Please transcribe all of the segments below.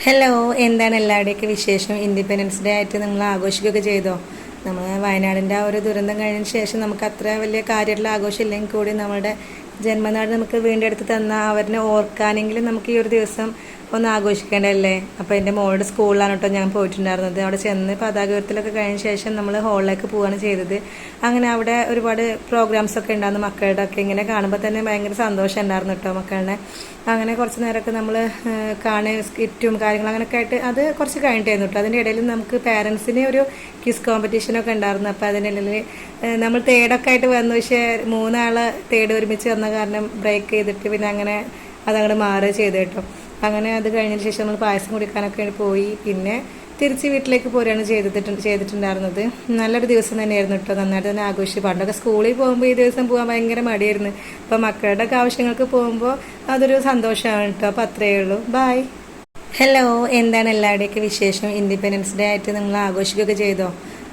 Hello എന്താണ് എല്ലാവരുടെയൊക്കെ വിശേഷം? Independence day ആയിട്ട് നിങ്ങൾ ആഘോഷിക്കുകയൊക്കെ ചെയ്തോ? നമ്മൾ വയനാടിന്റെ ആ ഒരു ദുരന്തം കഴിഞ്ഞതിന് ശേഷം നമുക്ക് അത്ര വലിയ കാര്യമായിട്ടുള്ള ആഘോഷം ഇല്ലെങ്കിൽ കൂടി നമ്മുടെ ജന്മനാട് നമുക്ക് വീണ്ടെടുത്ത് തന്ന അവരെ ഓർക്കാനെങ്കിലും നമുക്ക് ഈ ഒരു ദിവസം ഒന്ന് ആഘോഷിക്കേണ്ടതല്ലേ? അപ്പോൾ എന്റെ മോളുടെ സ്കൂളിലാണ് കേട്ടോ ഞാൻ പോയിട്ടുണ്ടായിരുന്നത്. അവിടെ ചെന്ന് പതാക ഉയർത്തലൊക്കെ കഴിഞ്ഞ ശേഷം നമ്മൾ ഹോളിലേക്ക് പോവുകയാണ് ചെയ്തത്. അങ്ങനെ അവിടെ ഒരുപാട് പ്രോഗ്രാംസ് ഒക്കെ ഉണ്ടായിരുന്നു മക്കളുടെ ഒക്കെ. ഇങ്ങനെ കാണുമ്പോൾ തന്നെ ഭയങ്കര സന്തോഷം ഉണ്ടായിരുന്നു കേട്ടോ മക്കളുടെ. അങ്ങനെ കുറച്ച് നേരമൊക്കെ നമ്മൾ കാണുക സ്കിറ്റും കാര്യങ്ങളും അങ്ങനെയൊക്കെ ആയിട്ട് അത് കുറച്ച് കഴിഞ്ഞിട്ടായിരുന്നു കേട്ടോ. അതിന്റെ ഇടയിൽ നമുക്ക് പാരൻസിന് ഒരു കിസ് കോമ്പറ്റീഷനൊക്കെ ഉണ്ടായിരുന്നു. അപ്പോൾ അതിന്റെ ഇടയിൽ നമ്മൾ തേടൊക്കെ ആയിട്ട് വന്നു. പക്ഷേ മൂന്നാൾ തേട് ഒരുമിച്ച് വന്ന കാരണം ബ്രേക്ക് ചെയ്തിട്ട് പിന്നെ അങ്ങനെ അതങ്ങോട്ട് മാറുക ചെയ്ത് കേട്ടോ. അങ്ങനെ അത് കഴിഞ്ഞതിന് ശേഷം നമ്മൾ പായസം കുടിക്കാനൊക്കെ പോയി. പിന്നെ തിരിച്ച് വീട്ടിലേക്ക് പോരുകയാണ് ചെയ്തിട്ട് ചെയ്തിട്ടുണ്ടായിരുന്നത്. നല്ലൊരു ദിവസം തന്നെയായിരുന്നു കേട്ടോ. നന്നായിട്ട് തന്നെ ആഘോഷിച്ചു. പണ്ടൊക്കെ സ്കൂളിൽ പോകുമ്പോൾ ഈ ദിവസം പോകാൻ ഭയങ്കര മടിയായിരുന്നു. അപ്പോൾ മക്കളുടെ ഒക്കെ ആവശ്യങ്ങൾക്ക് പോകുമ്പോൾ അതൊരു സന്തോഷമാണ് കേട്ടോ. അപ്പോൾ അത്രയേ ഉള്ളൂ. ബായ് ഹലോ എന്താണ് എല്ലാവരുടെയൊക്കെ വിശേഷം? ഇൻഡിപെൻഡൻസ് ഡേ ആയിട്ട് നിങ്ങൾ ആഘോഷിക്കുകയൊക്കെ ചെയ്തോ?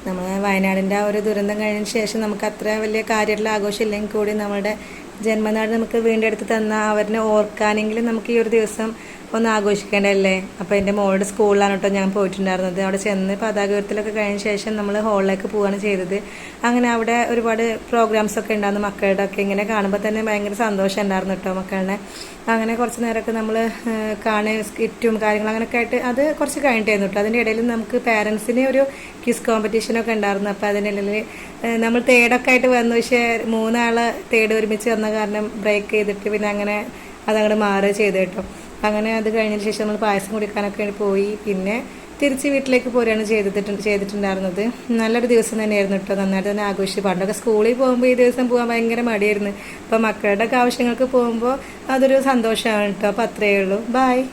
നമ്മൾ വയനാടിന്റെ ആ ഒരു ദുരന്തം കഴിഞ്ഞതിന് ശേഷം നമുക്ക് അത്ര വലിയ കാര്യമായിട്ടുള്ള ആഘോഷം ഇല്ലെങ്കിൽ കൂടി നമ്മുടെ ജന്മനാട് നമുക്ക് വീണ്ടെടുത്ത് തന്ന അവരെ ഓർക്കാനെങ്കിലും നമുക്ക് ഈ ഒരു ദിവസം ഒന്ന് ആഘോഷിക്കേണ്ടതല്ലേ അപ്പോൾ എന്റെ മോളുടെ സ്കൂളിലാണ് കേട്ടോ ഞാൻ പോയിട്ടുണ്ടായിരുന്നത്. അവിടെ ചെന്ന് പതാക ഉയർത്തലൊക്കെ കഴിഞ്ഞ ശേഷം നമ്മൾ ഹോളിലേക്ക് പോവുകയാണ് ചെയ്തത്. അങ്ങനെ അവിടെ ഒരുപാട് പ്രോഗ്രാംസ് ഒക്കെ ഉണ്ടായിരുന്നു മക്കളുടെ ഒക്കെ. ഇങ്ങനെ കാണുമ്പോൾ തന്നെ ഭയങ്കര സന്തോഷം ഉണ്ടായിരുന്നു കേട്ടോ മക്കളുടെ. അങ്ങനെ കുറച്ച് നേരമൊക്കെ നമ്മൾ കാണുക സ്കിറ്റും കാര്യങ്ങളും അങ്ങനെയൊക്കെ ആയിട്ട് അത് കുറച്ച് കഴിഞ്ഞിട്ടായിരുന്നു കേട്ടോ. അതിന്റെ ഇടയിൽ നമുക്ക് പാരൻസിന് ഒരു ക്വിസ് കോമ്പറ്റീഷനൊക്കെ ഉണ്ടായിരുന്നു. അപ്പോൾ അതിന്റെ ഇടയിൽ നമ്മൾ തേടൊക്കെ ആയിട്ട് വന്നു. പക്ഷേ മൂന്നാൾ തേട് ഒരുമിച്ച് വന്ന കാരണം ബ്രേക്ക് ചെയ്തിട്ട് പിന്നെ അങ്ങനെ അതങ്ങോട്ട് മാറുക ചെയ്തു കേട്ടോ. അങ്ങനെ അത് കഴിഞ്ഞതിന് ശേഷം നമ്മൾ പായസം കുടിക്കാനൊക്കെ പോയി. പിന്നെ തിരിച്ച് വീട്ടിലേക്ക് പോരുകയാണ് ചെയ്തിട്ട് ചെയ്തിട്ടുണ്ടായിരുന്നത്. നല്ലൊരു ദിവസം തന്നെയായിരുന്നു കേട്ടോ നന്നായിട്ട് തന്നെ ആഘോഷിച്ചു. പണ്ടൊക്കെ സ്കൂളിൽ പോകുമ്പോൾ ഈ ദിവസം പോകാൻ ഭയങ്കര മടിയായിരുന്നു. അപ്പോൾ മക്കളുടെ ഒക്കെ ആവശ്യങ്ങൾക്ക് പോകുമ്പോൾ അതൊരു സന്തോഷമാണ് കേട്ടോ അപ്പോൾ അത്രയേ ഉള്ളൂ. ബായ്